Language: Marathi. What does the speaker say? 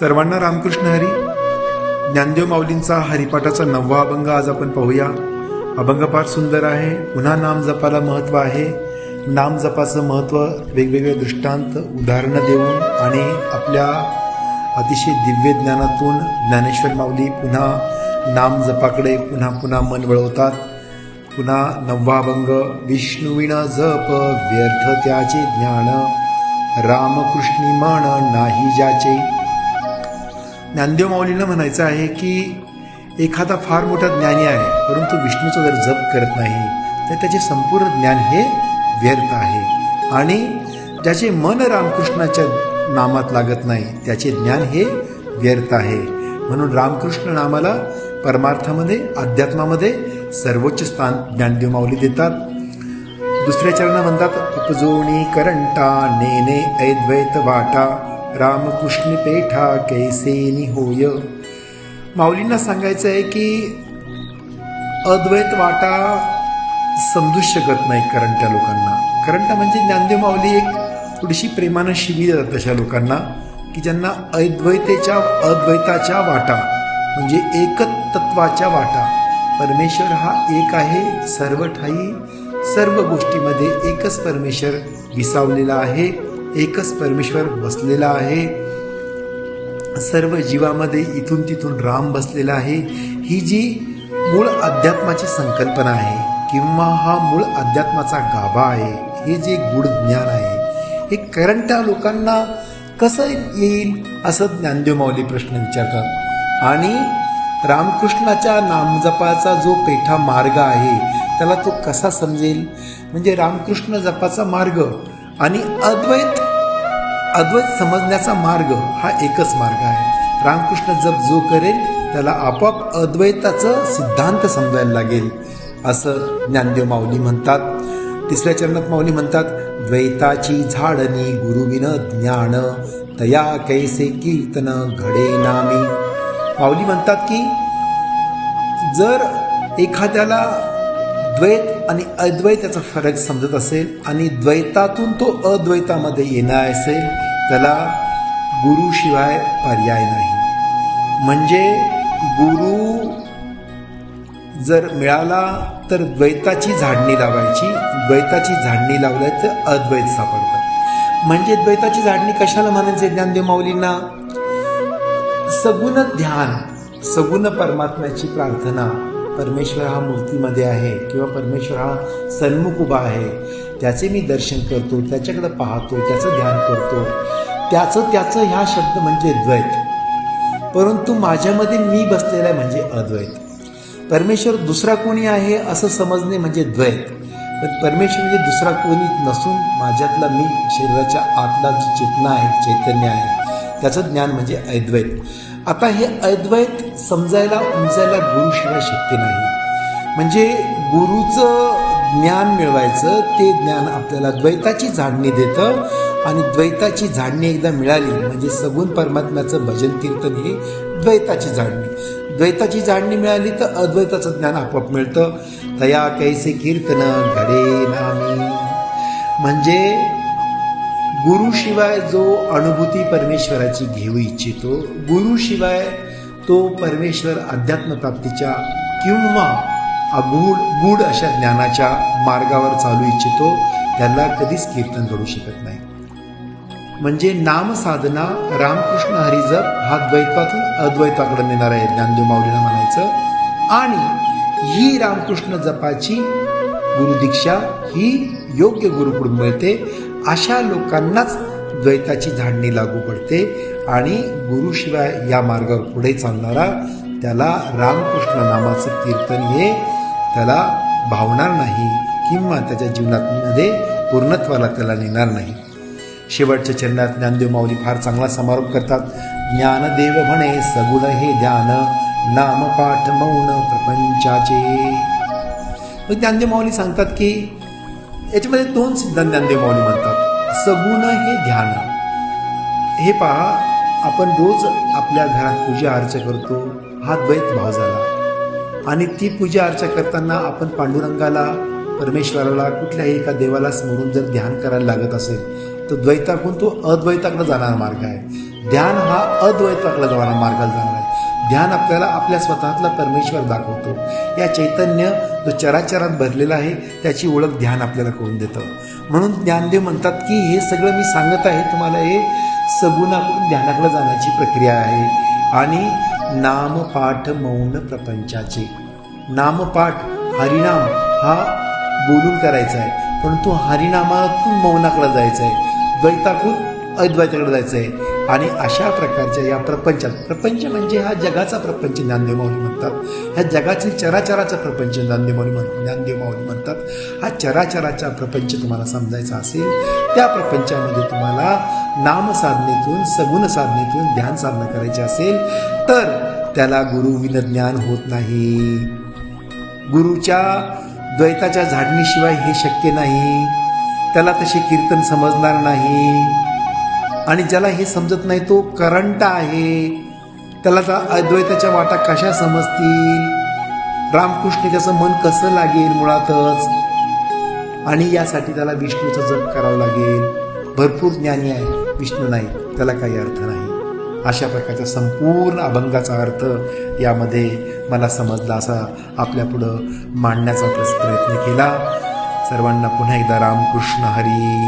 सर्वांना रामकृष्ण हरी. ज्ञानदेव माऊलींचा हरिपाठाचा नववा अभंग आज आपण पाहूया. अभंग फार सुंदर आहे. पुन्हा नाम जपाला महत्त्व आहे. नाम जपाचं महत्त्व वेगवेगळे दृष्टांत उदाहरणं देऊन आणि आपल्या अतिशय दिव्य ज्ञानातून ज्ञानेश्वर माऊली पुन्हा नाम जपाकडे पुन्हा पुन्हा मन वळवतात. पुन्हा नववा अभंग विष्णुविना जप व्यर्थ त्याचे ज्ञान. रामकृष्णी म्हण नाही ज्याचे ज्ञानदेव माऊलीनं म्हणायचं आहे की एखादा फार मोठा ज्ञानी आहे परंतु विष्णूचा जर जप करत नाही तर त्याचे संपूर्ण ज्ञान हे व्यर्थ आहे. आणि ज्याचे मन रामकृष्णाच्या नामात लागत नाही त्याचे ज्ञान हे व्यर्थ आहे. म्हणून रामकृष्ण नामाला परमार्थामध्ये अध्यात्मामध्ये सर्वोच्च स्थान ज्ञानदेव माऊली देतात. दुसऱ्या चरणा म्हणतात उपजोणी करंटा नेने ऐद्वैत वाटा रामकृष्ण पेठा कैसेनी होय? माऊलींना सांगायचं आहे की अद्वैत वाटा समजूच शकत नाही करंट्या लोकांना. करंट म्हणजे ज्ञानदेव माऊली एक थोडीशी प्रेमानं शिवी देतात तशा लोकांना की ज्यांना अद्वैतेच्या अद्वैताच्या वाटा म्हणजे एकच तत्वाच्या वाटा. परमेश्वर हा एक आहे सर्व ठाई सर्व गोष्टीमध्ये एकच परमेश्वर विसावलेला आहे. एकच परमेश्वर बसलेला आहे. सर्व जीवामध्ये इथून तिथून राम बसलेला आहे. ही जी मूळ अध्यात्माची संकल्पना आहे किंवा हा मूळ अध्यात्माचा गाभा आहे हे जे गुढ ज्ञान आहे हे करंट्या लोकांना कसं येईल असं ज्ञानदेव माऊली प्रश्न विचारतात. आणि रामकृष्णाच्या नामजपाचा जो पेठा मार्ग आहे त्याला तो कसा समजेल? म्हणजे रामकृष्ण जपाचा मार्ग आणि अद्वैत अद्वैत समजण्याचा मार्ग हा एकच मार्ग आहे. रामकृष्ण जप जो करेल त्याला आपोआप अद्वैताचं सिद्धांत समजायला लागेल. असं ज्ञानदेव माऊली म्हणतात. तिसऱ्या चरणात माऊली म्हणतात द्वैताची झाडणी गुरुविन ज्ञान तया कैसे कीर्तन घडे नामी. माऊली म्हणतात की जर एखाद्याला द्वैत आणि अद्वैत याचा फरक समजत असेल आणि द्वैतातून तो अद्वैतामध्ये येणार असेल त्याला गुरुशिवाय पर्याय नाही. म्हणजे गुरु जर मिळाला तर द्वैताची झाडणी लावायची द्वैताची झाडणी लावल्या तर अद्वैत सापडतं. म्हणजे द्वैताची झाडणी कशाला म्हणायचे ज्ञानदेव माऊलींना? सगुण ध्यान सगुण परमात्म्याची प्रार्थना परमेश्वर हा मूर्तीमध्ये आहे किंवा परमेश्वर हा सन्मुख उभा आहे त्याचे मी दर्शन करतो त्याच्याकडे पाहतो त्याचं ध्यान करतो. त्याचं त्याचं ह्या शब्द म्हणजे द्वैत. परंतु माझ्यामध्ये मी बसलेला आहे म्हणजे अद्वैत. परमेश्वर दुसरा कोणी आहे असं समजणे म्हणजे द्वैत. पण परमेश्वर म्हणजे दुसरा कोणी नसून माझ्यातला मी शरीराच्या आतला जी चेतना आहे चैतन्य आहे. त्याचं ज्ञान म्हणजे अद्वैत. आता हे अद्वैत समजायला उमजायला गुरुशिवाय शक्य नाही. म्हणजे गुरुचं ज्ञान मिळवायचं ते ज्ञान आपल्याला द्वैताची झाडणी देतं आणि द्वैताची झाडणी एकदा मिळाली म्हणजे सगुण परमात्म्याचं भजन कीर्तन हे द्वैताची झाडणी. द्वैताची जाणणी मिळाली तर अद्वैताचं ज्ञान आपोआप मिळतं. तया कैसे कीर्तन घडे नामी. म्हणजे गुरुशिवाय जो अनुभूती परमेश्वराची घेऊ इच्छितो गुरुशिवाय तो परमेश्वर अध्यात्म प्राप्तीच्या किंवा अगूढ गूढ अशा ज्ञानाच्या मार्गावर चालू इच्छितो त्याला कधीच कीर्तन घडू शकत नाही. म्हणजे नाम साधना रामकृष्ण हरिजप हा द्वैतातून अद्वैताकडे नेणार आहे ज्ञानदेव माऊलीला म्हणायचं. आणि ही रामकृष्ण जपाची गुरुदीक्षा ही योग्य गुरुकडून मिळते. अशा लोकांनाच द्वैताची झाडणी लागू पडते आणि गुरुशिवाय या मार्गावर पुढे चालणारा त्याला रामकृष्ण नामाचं कीर्तन हे त्याला भावणार नाही किंवा त्याच्या जीवनामध्ये पूर्णत्वाला त्याला नेणार नाही. शेवटच्या चरणात ज्ञानदेव माऊली फार चांगला समारोप करतात. ज्ञानदेव म्हणे सगुण हे ध्यान नाम पाठ मौन प्रपंचाचे. मग ज्ञानदेव माऊली सांगतात की याच्यामध्ये दोन सिद्धांत ज्ञानदेव माऊली म्हणतात. सगुण हे ध्यान. हे पहा आपण रोज आपल्या घरात पूजा अर्चा करतो. हा द्वैत भाव झाला आणि ती पूजा अर्चा करताना आपण पांडुरंगाला परमेश्वराला कुठल्याही एका देवाला स्मरून जर ध्यान करायला लागत असेल तर द्वैताकडून तो अद्वैताकडे जाणारा मार्ग आहे. ध्यान हा अद्वैताकडे जाणारा मार्गाला जाणार आहे. ध्यान आपल्याला आपल्या स्वतःतला परमेश्वर दाखवतो. या चैतन्य जो चराचरात भरलेला आहे त्याची ओळख ध्यान आपल्याला करून देतं. म्हणून ज्ञानदेव म्हणतात की हे सगळं मी सांगत आहे तुम्हाला हे सगुणाकडून ध्यानाकडे जाण्याची प्रक्रिया आहे. आणि नामपाठ मौन प्रपंचाचे. नामपाठ हरिनाम हा बोलून करायचा आहे. परंतु हरिनामातून मौनाकडे जायचं आहे. द्वैताकून अद्वैताकडे जायचं आहे. आणि अशा प्रकारच्या या प्रपंचात प्रपंच म्हणजे हा जगाचा प्रपंच ज्ञानदेवमाऊली म्हणतात. ह्या जगातील चराचराचा प्रपंच ज्ञानदेवमाऊली म्हण ज्ञानदेवमाऊली म्हणतात. हा चराचराचा प्रपंच तुम्हाला समजायचा असेल त्या प्रपंचामध्ये तुम्हाला नामसाधनेतून सगुण साधनेतून ध्यान साधना करायची असेल तर त्याला गुरुविन ज्ञान होत नाही. गुरुच्या द्वैताच्या झाडणीशिवाय हे शक्य नाही. त्याला तसे कीर्तन समजणार नाही. आणि ज्याला हे समजत नाही तो करंट आहे. त्याला त्या अद्वैताच्या वाटा कशा समजतील? रामकृष्ण त्याचं मन कसं लागेल मुळातच? आणि यासाठी त्याला विष्णूचा जप करावा लागेल. भरपूर ज्ञानी आहे. विष्णू नाही. त्याला काही अर्थ नाही. अशा प्रकारचा संपूर्ण अभंगाचा अर्थ यामध्ये मला समजला असा आपल्या पुढं मांडण्याचा प्रयत्न केला. सर्वांना पुन्हा एकदा रामकृष्ण हरी.